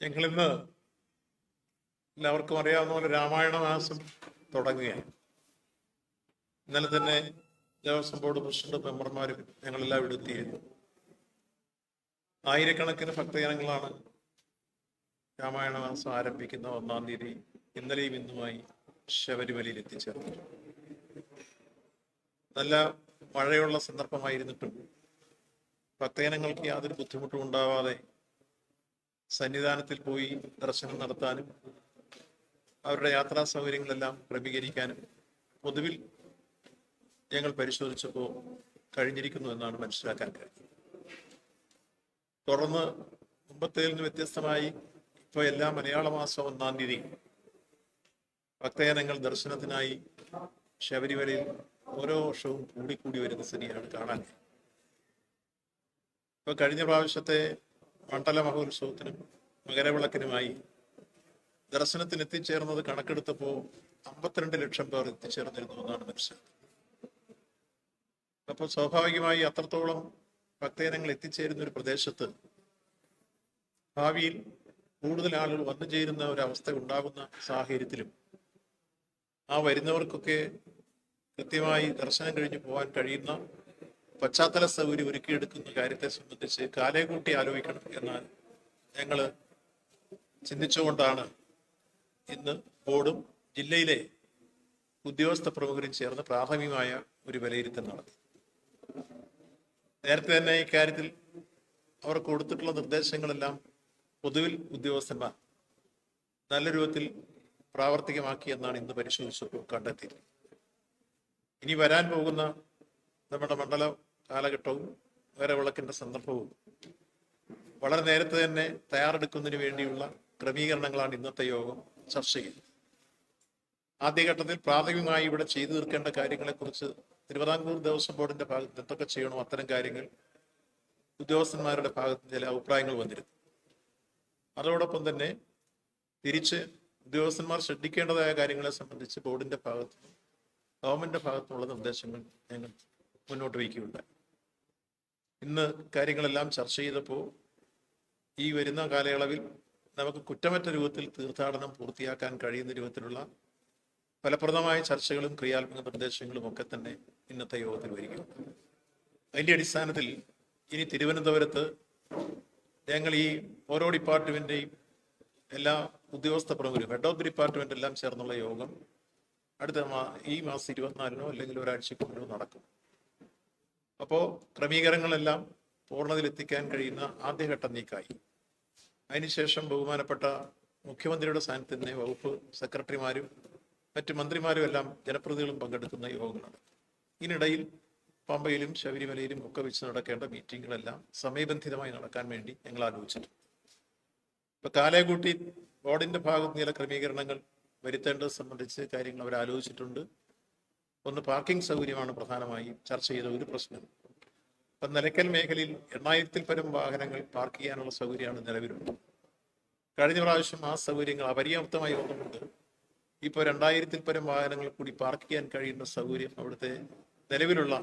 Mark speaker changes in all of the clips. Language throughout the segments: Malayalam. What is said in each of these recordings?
Speaker 1: ഞങ്ങളിന്ന് എല്ലാവർക്കും അറിയാവുന്ന പോലെ രാമായണ മാസം തുടങ്ങുകയാണ്. ഇന്നലെ തന്നെ ദേവസ്വം ബോർഡ് പ്രസിഡന്റ് മെമ്പർമാരും ഞങ്ങളെല്ലാം ഇവിടെ എത്തിയിരുന്നു. ആയിരക്കണക്കിന് ഭക്തജനങ്ങളാണ് രാമായണ മാസം ആരംഭിക്കുന്ന ഒന്നാം തീയതി ഇന്നലെയും ഇന്നുമായി ശബരിമലയിൽ എത്തിച്ചേർന്നു നല്ല മഴയുള്ള സന്ദർഭമായിരുന്നിട്ടും ഭക്തജനങ്ങൾക്ക് യാതൊരു ബുദ്ധിമുട്ടും ഉണ്ടാവാതെ സന്നിധാനത്തിൽ പോയി ദർശനം നടത്താനും അവരുടെ യാത്രാ സൗകര്യങ്ങളെല്ലാം ക്രമീകരിക്കാനും പൊതുവിൽ ഞങ്ങൾ പരിശോധിച്ചപ്പോൾ കഴിഞ്ഞിരിക്കുന്നു എന്നാണ് മനസ്സിലാക്കാൻ കഴിഞ്ഞത് തുടർന്ന് മുമ്പത്തേതിൽ നിന്ന് വ്യത്യസ്തമായി ഇപ്പോൾ എല്ലാ മലയാള മാസം ഒന്നാം തീയതി ഭക്തജനങ്ങൾ ദർശനത്തിനായി ശബരിമലയിൽ ഓരോ വർഷവും കൂടിക്കൂടി വരുന്ന സ്ഥിതിയാണ് കാണാൻ ഇപ്പൊ കഴിഞ്ഞ പ്രാവശ്യത്തെ മണ്ഡല മഹോത്സവത്തിനും മകരവിളക്കിനുമായി ദർശനത്തിന് എത്തിച്ചേർന്നത് കണക്കെടുത്തപ്പോൾ അമ്പത്തിരണ്ട് ലക്ഷം പേർ എത്തിച്ചേർന്നിരുന്നു എന്നാണ് മനസ്സിലാക്കുന്നത് അപ്പോൾ സ്വാഭാവികമായി അത്രത്തോളം ഭക്തജനങ്ങൾ എത്തിച്ചേരുന്ന ഒരു പ്രദേശത്ത് ഭാവിയിൽ കൂടുതൽ ആളുകൾ വന്നു ചേരുന്ന ഒരവസ്ഥ ഉണ്ടാകുന്ന സാഹചര്യത്തിലും ആ വരുന്നവർക്കൊക്കെ കൃത്യമായി ദർശനം കഴിഞ്ഞ് പോകാൻ കഴിയുന്ന പശ്ചാത്തല സൗകര്യം ഒരുക്കിയെടുക്കുന്ന കാര്യത്തെ സംബന്ധിച്ച് കാലേ കൂട്ടി ആലോചിക്കണം എന്നാൽ ഞങ്ങൾ ചിന്തിച്ചുകൊണ്ടാണ് ഇന്ന് ബോർഡും ജില്ലയിലെ ഉദ്യോഗസ്ഥ പ്രമുഖരും ചേർന്ന് പ്രാഥമികമായ ഒരു വിലയിരുത്തൽ നടത്തി. നേരത്തെ തന്നെ ഇക്കാര്യത്തിൽ അവർ കൊടുത്തിട്ടുള്ള നിർദ്ദേശങ്ങളെല്ലാം പൊതുവിൽ ഉദ്യോഗസ്ഥന്മാർ നല്ല രൂപത്തിൽ പ്രാവർത്തികമാക്കി എന്നാണ് ഇന്ന് പരിശോധിച്ചപ്പോൾ കണ്ടെത്തിയത്. ഇനി വരാൻ പോകുന്ന നമ്മുടെ മണ്ഡല കാലഘട്ടവും വേറെ വിളക്കിന്റെ സന്ദർഭവും വളരെ നേരത്തെ തന്നെ തയ്യാറെടുക്കുന്നതിന് വേണ്ടിയുള്ള ക്രമീകരണങ്ങളാണ് ഇന്നത്തെ യോഗം ചർച്ച ചെയ്യുന്നത്. ആദ്യഘട്ടത്തിൽ പ്രാഥമികമായി ഇവിടെ ചെയ്തു തീർക്കേണ്ട കാര്യങ്ങളെക്കുറിച്ച് തിരുവിതാംകൂർ ദേവസ്വം ബോർഡിന്റെ ഭാഗത്ത് എന്തൊക്കെ ചെയ്യണോ അത്തരം കാര്യങ്ങൾ ഉദ്യോഗസ്ഥന്മാരുടെ ഭാഗത്ത് ചില അഭിപ്രായങ്ങൾ വന്നിരുന്നു. അതോടൊപ്പം തന്നെ തിരിച്ച് ഉദ്യോഗസ്ഥന്മാർ ശ്രദ്ധിക്കേണ്ടതായ കാര്യങ്ങളെ സംബന്ധിച്ച് ബോർഡിന്റെ ഭാഗത്തും ഗവൺമെന്റിന്റെ ഭാഗത്തുള്ള നിർദ്ദേശങ്ങൾ ഞങ്ങൾ മുന്നോട്ട് വയ്ക്കുകയുണ്ടായി. ഇന്ന് കാര്യങ്ങളെല്ലാം ചർച്ച ചെയ്തപ്പോൾ ഈ വരുന്ന കാലയളവിൽ നമുക്ക് കുറ്റമറ്റ രൂപത്തിൽ തീർത്ഥാടനം പൂർത്തിയാക്കാൻ കഴിയുന്ന രൂപത്തിലുള്ള ഫലപ്രദമായ ചർച്ചകളും ക്രിയാത്മക നിർദ്ദേശങ്ങളും ഒക്കെ തന്നെ ഇന്നത്തെ യോഗത്തിൽ വരിക്കും അതിന്റെ അടിസ്ഥാനത്തിൽ ഇനി തിരുവനന്തപുരത്ത് ഞങ്ങൾ ഈ ഓരോ ഡിപ്പാർട്ട്മെന്റെയും എല്ലാ ഉദ്യോഗസ്ഥ പ്രമുഖരും ഹെഡ് ഓഫ് ദി ഡിപ്പാർട്ട്മെന്റ് എല്ലാം ചേർന്നുള്ള യോഗം അടുത്ത ഈ മാസം ഇരുപത്തിനാലിനോ അല്ലെങ്കിൽ ഒരാഴ്ചക്കുള്ളിലോ നടക്കും. അപ്പോൾ ക്രമീകരണങ്ങളെല്ലാം പൂർണതയിലെത്തിക്കാൻ കഴിയുന്ന ആദ്യഘട്ട നീക്കായി. അതിനുശേഷം ബഹുമാനപ്പെട്ട മുഖ്യമന്ത്രിയുടെ സ്ഥാനത്ത് തന്നെ വകുപ്പ് സെക്രട്ടറിമാരും മറ്റ് മന്ത്രിമാരും എല്ലാം ജനപ്രതിനിധികളും പങ്കെടുക്കുന്ന യോഗങ്ങളാണ്. ഇതിനിടയിൽ പമ്പയിലും ശബരിമലയിലും ഒക്കെ വെച്ച് നടക്കേണ്ട മീറ്റിങ്ങുകളെല്ലാം സമയബന്ധിതമായി നടക്കാൻ വേണ്ടി ഞങ്ങൾ ആലോചിച്ചിട്ടുണ്ട്. ഇപ്പൊ കാലേകൂട്ടി ബോർഡിന്റെ ഭാഗത്ത് ചില ക്രമീകരണങ്ങൾ വരുത്തേണ്ടത് സംബന്ധിച്ച് കാര്യങ്ങൾ അവർ ആലോചിച്ചിട്ടുണ്ട്. ഒന്ന് പാർക്കിംഗ് സൗകര്യമാണ് പ്രധാനമായും ചർച്ച ചെയ്ത ഒരു പ്രശ്നം. ഇപ്പം നിലയ്ക്കൽ മേഖലയിൽ എണ്ണായിരത്തിൽ പരം വാഹനങ്ങൾ പാർക്ക് ചെയ്യാനുള്ള സൗകര്യമാണ് നിലവിലുള്ളത്. കഴിഞ്ഞ പ്രാവശ്യം ആ സൗകര്യങ്ങൾ അപര്യാപ്തമായി വന്നുകൊണ്ട് ഇപ്പോൾ രണ്ടായിരത്തിൽ പരം വാഹനങ്ങൾ കൂടി പാർക്ക് ചെയ്യാൻ കഴിയുന്ന സൗകര്യം അവിടുത്തെ നിലവിലുള്ള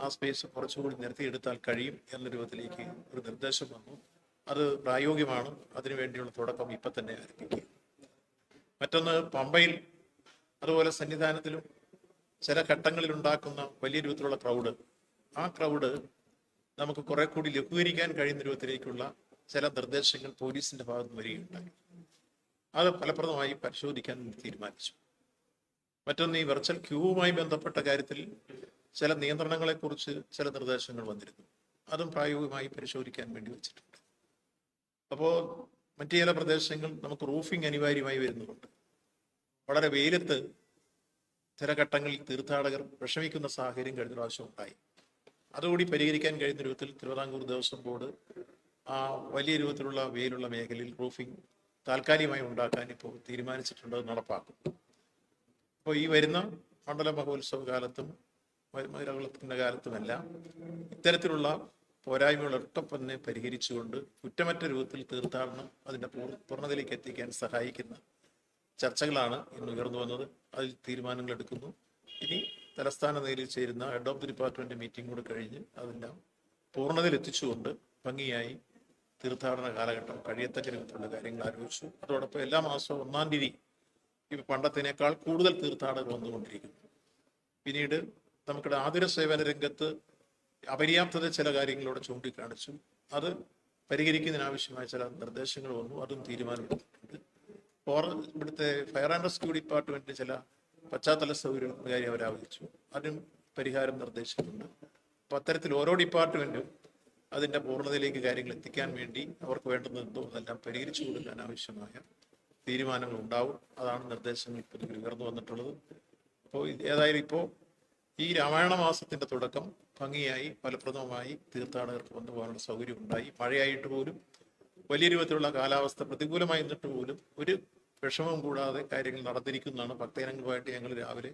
Speaker 1: ആ സ്പേസ് കുറച്ചുകൂടി നിരത്തിയെടുത്താൽ കഴിയും എന്ന രൂപത്തിലേക്ക് ഒരു നിർദ്ദേശം വന്നു. അത് പ്രായോഗികമാണ്. അതിനുവേണ്ടിയുള്ള തുടക്കം ഇപ്പം തന്നെ ആരംഭിക്കുക മറ്റൊന്ന് പമ്പയിൽ അതുപോലെ സന്നിധാനത്തിലും ചില ഘട്ടങ്ങളിൽ ഉണ്ടാക്കുന്ന വലിയ രൂപത്തിലുള്ള ക്രൗഡ് ആ ക്രൗഡ് നമുക്ക് കുറെ കൂടി ലഘൂകരിക്കാൻ കഴിയുന്ന രൂപത്തിലേക്കുള്ള ചില നിർദ്ദേശങ്ങൾ പോലീസിന്റെ ഭാഗത്ത് നിന്ന് വരികയുണ്ടായി. അത് ഫലപ്രദമായി പരിശോധിക്കാൻ തീരുമാനിച്ചു. മറ്റൊന്ന് ഈ വെർച്വൽ ക്യൂവുമായി ബന്ധപ്പെട്ട കാര്യത്തിൽ ചില നിയന്ത്രണങ്ങളെക്കുറിച്ച് ചില നിർദ്ദേശങ്ങൾ വന്നിരുന്നു. അതും പ്രായോഗികമായി പരിശോധിക്കാൻ വേണ്ടി വെച്ചിട്ടുണ്ട്. അപ്പോൾ മറ്റു ചില പ്രദേശങ്ങൾ നമുക്ക് റൂഫിംഗ് അനിവാര്യമായി വരുന്നുണ്ട്. വളരെ വെയിലത്ത് ചില ഘട്ടങ്ങളിൽ തീർത്ഥാടകർ വിഷമിക്കുന്ന സാഹചര്യം കഴിഞ്ഞ പ്രാവശ്യം ഉണ്ടായി. അതുകൂടി പരിഹരിക്കാൻ കഴിയുന്ന രൂപത്തിൽ തിരുവിതാംകൂർ ദേവസ്വം ബോർഡ് ആ വലിയ രൂപത്തിലുള്ള വെയിലുള്ള മേഖലയിൽ റൂഫിംഗ് താൽക്കാലികമായി ഉണ്ടാക്കാൻ ഇപ്പോൾ തീരുമാനിച്ചിട്ടുണ്ട് നടപ്പാക്കും അപ്പോൾ ഈ വരുന്ന മണ്ഡല മഹോത്സവ കാലത്തും മകരവിളക്കിന്റെ കാലത്തുമെല്ലാം ഇത്തരത്തിലുള്ള പോരായ്മകൾ തന്നെ പരിഹരിച്ചുകൊണ്ട് കുറ്റമറ്റ രൂപത്തിൽ തീർത്ഥാടനം അതിന്റെ പൂർ- പൂർണതയിലേക്ക് എത്തിക്കാൻ സഹായിക്കുന്ന ചർച്ചകളാണ് ഇന്ന് ഉയർന്നു വന്നത്. അതിൽ തീരുമാനങ്ങൾ എടുക്കുന്നു. ഇനി തലസ്ഥാന നിലയിൽ ചേരുന്ന head of the department meeting കൂടെ കഴിഞ്ഞ് അതെല്ലാം പൂർണതയിൽ എത്തിച്ചുകൊണ്ട് ഭംഗിയായി തീർത്ഥാടന കാലഘട്ടം കഴിയത്തക്ക രൂപത്തിലുള്ള കാര്യങ്ങൾ ആലോചിച്ചു. അതോടൊപ്പം എല്ലാ മാസവും ഒന്നാം തീയതി ഇപ്പൊ പണ്ടത്തിനേക്കാൾ കൂടുതൽ തീർത്ഥാടകർ വന്നുകൊണ്ടിരിക്കുന്നു. പിന്നീട് നമുക്കിടെ ആതുര സേവന രംഗത്ത് അപര്യാപ്തത ചില കാര്യങ്ങളോട് ചൂണ്ടിക്കാണിച്ചു. അത് പരിഹരിക്കുന്നതിനാവശ്യമായ ചില നിർദ്ദേശങ്ങൾ വന്നു. അതും തീരുമാനമെടുത്തിട്ടുണ്ട്. ഇവിടുത്തെ ഫയർ ആൻഡ് റെസ്ക്യൂ ഡിപ്പാർട്ട്മെന്റ് ചില പശ്ചാത്തല സൗകര്യം കാര്യം അവർ ആവശ്യിച്ചു അതിനും പരിഹാരം നിർദ്ദേശിച്ചിട്ടുണ്ട്. അപ്പൊ അത്തരത്തിൽ ഓരോ ഡിപ്പാർട്ട്മെന്റും അതിന്റെ പൂർണതയിലേക്ക് കാര്യങ്ങൾ എത്തിക്കാൻ വേണ്ടി അവർക്ക് വേണ്ടുന്ന എന്തോ അതെല്ലാം പരിഹരിച്ചു കൊടുക്കാൻ ആവശ്യമായ തീരുമാനങ്ങൾ ഉണ്ടാവും. അതാണ് നിർദ്ദേശങ്ങൾ ഇപ്പോൾ ഉയർന്നു വന്നിട്ടുള്ളത്. അപ്പോൾ ഏതായാലും ഇപ്പോൾ ഈ രാമായണ മാസത്തിന്റെ തുടക്കം ഭംഗിയായി ഫലപ്രദമായി തീർത്ഥാടകർക്ക് വന്നു പോകാനുള്ള സൗകര്യം ഉണ്ടായി. മഴയായിട്ട് പോലും വലിയ രൂപത്തിലുള്ള കാലാവസ്ഥ പ്രതികൂലമായി നിന്നിട്ട് പോലും ഒരു വിഷമവും കൂടാതെ കാര്യങ്ങൾ നടന്നിരിക്കുന്നതാണ്. ഭക്തജനങ്ങളുമായിട്ട് ഞങ്ങൾ രാവിലെ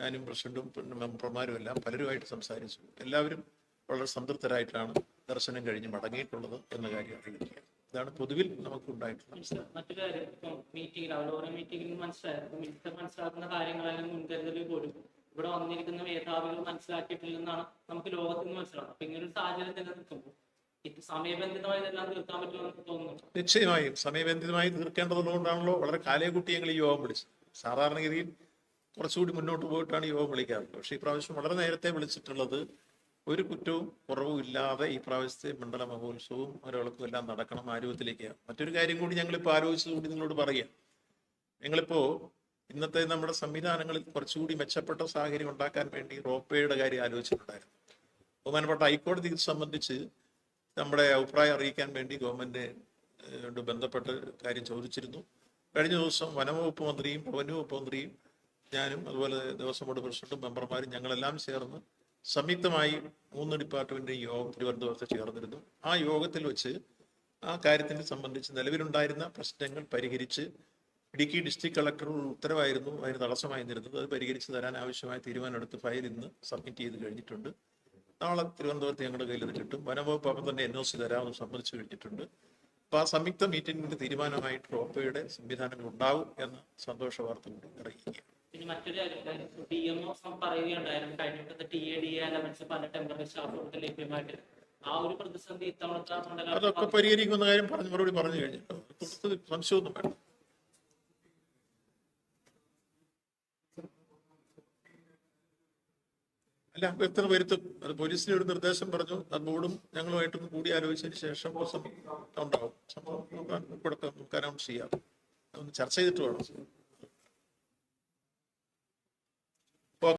Speaker 1: ഞാനും പ്രസിഡന്റും മെമ്പർമാരും എല്ലാം പലരുമായിട്ട് സംസാരിച്ചു. എല്ലാവരും വളരെ സംതൃപ്തരായിട്ടാണ് ദർശനം കഴിഞ്ഞ് മടങ്ങിയിട്ടുള്ളത് എന്ന കാര്യം അറിയിക്കുക. ഇതാണ് പൊതുവിൽ നമുക്ക്
Speaker 2: ഉണ്ടായിട്ടുള്ളത് കാര്യം മീറ്റിംഗിൽ മീറ്റിംഗിൽ ഇവിടെ വന്നിരിക്കുന്ന മേധാവികൾ മനസ്സിലാക്കിയിട്ടില്ലെന്നാണ് നമുക്ക് ലോകത്തിൽ നിന്ന് മനസ്സിലാവുന്നത്. അപ്പൊ ഇങ്ങനെ ഒരു സാഹചര്യം നിലനിൽക്കുമ്പോൾ
Speaker 1: നിശ്ചയമായും സമയബന്ധിതമായി തീർക്കേണ്ടതുകൊണ്ടാണല്ലോ വളരെ കാലേക്കുട്ടി ഞങ്ങൾ ഈ യോഗം വിളിച്ചത്. സാധാരണഗതിയിൽ കുറച്ചുകൂടി മുന്നോട്ട് പോയിട്ടാണ് യോഗം വിളിക്കാറ്. പക്ഷെ ഈ പ്രാവശ്യം വളരെ നേരത്തെ വിളിച്ചിട്ടുള്ളത് ഒരു കുറ്റവും കുറവും ഇല്ലാതെ ഈ പ്രാവശ്യത്തെ മണ്ഡല മഹോത്സവവും ഒരാൾക്കും എല്ലാം നടക്കണം ആ മറ്റൊരു കാര്യം കൂടി ഞങ്ങളിപ്പോൾ ആലോചിച്ചത് നിങ്ങളോട് പറയാം. ഞങ്ങളിപ്പോ ഇന്നത്തെ നമ്മുടെ സംവിധാനങ്ങളിൽ കുറച്ചുകൂടി മെച്ചപ്പെട്ട സാഹചര്യം ഉണ്ടാക്കാൻ വേണ്ടി റോപ്പേയുടെ കാര്യം ആലോചിച്ചിട്ടുണ്ടായിരുന്നു. ബഹുമാനപ്പെട്ട ഹൈക്കോടതി ഇത് സംബന്ധിച്ച് നമ്മുടെ അഭിപ്രായം അറിയിക്കാൻ വേണ്ടി ഗവൺമെന്റ് ഏഹ്, ബന്ധപ്പെട്ട് കാര്യം ചോദിച്ചിരുന്നു. കഴിഞ്ഞ ദിവസം വനംവകുപ്പ് മന്ത്രിയും റവന്യൂ വകുപ്പ് മന്ത്രിയും ഞാനും അതുപോലെ ദേവസ്വം ബോർഡ് പ്രസിഡന്റും മെമ്പർമാരും ഞങ്ങളെല്ലാം ചേർന്ന് സംയുക്തമായി മൂന്ന് ഡിപ്പാർട്ട്മെന്റ് യോഗം തിരുവനന്തപുരത്ത് ചേർന്നിരുന്നു. ആ യോഗത്തിൽ വെച്ച് ആ കാര്യത്തിനെ സംബന്ധിച്ച് നിലവിലുണ്ടായിരുന്ന പ്രശ്നങ്ങൾ പരിഹരിച്ച് ഇടുക്കി ഡിസ്ട്രിക്ട് കളക്ടറുടെ ഉത്തരവായിരുന്നു അതിന് തടസ്സമായി നിരുന്നത് അത് പരിഹരിച്ച് തരാൻ ആവശ്യമായ തീരുമാനമെടുത്ത് ഫയൽ ഇന്ന് സബ്മിറ്റ് ചെയ്ത് കഴിഞ്ഞിട്ടുണ്ട്. നാളെ തിരുവനന്തപുരത്ത് ഞങ്ങളുടെ കയ്യിൽ ഇത് കിട്ടും. വനംവകുപ്പ് അപ്പം തന്നെ എൻ ഒ സി തരാമെന്ന് സമ്മതിച്ചു കഴിഞ്ഞിട്ടുണ്ട്. അപ്പൊ ആ സംയുക്ത മീറ്റിംഗിന്റെ തീരുമാനമായിട്ട് റോപ്പയുടെ സംവിധാനങ്ങൾ ഉണ്ടാവും എന്ന സന്തോഷ വാർത്ത കൂടി അറിയിക്കുക
Speaker 2: പിന്നെ മറ്റൊരു കാര്യം ഡി എം ഒ പറയുകയുണ്ടായിരുന്നു. കഴിഞ്ഞ വട്ടത്തെ ടി എ ഡി എലമെന്റ്സ് പല ടെമ്പററി സ്റ്റാഫ് ലഭ്യമായിട്ട്. ആ ഒരു പ്രതിസന്ധി ഇത്തവണത്തെ
Speaker 1: അതൊക്കെ പരിഹരിക്കുന്ന കാര്യം പറഞ്ഞു മറുപടി പറഞ്ഞു കഴിഞ്ഞു സംശയമൊന്നും വേണ്ട. അല്ല വ്യക്തത വരുത്തും? അത് പോലീസിന് ഒരു നിർദ്ദേശം പറഞ്ഞു അത് ബോർഡും ഞങ്ങളുമായിട്ടൊന്ന് കൂടി ആലോചിച്ചതിന് ശേഷം ഉണ്ടാവും. സംഭവം നമുക്ക് അനൗൺസ് ചെയ്യാം. അതൊന്ന് ചർച്ച ചെയ്തിട്ട് വേണം.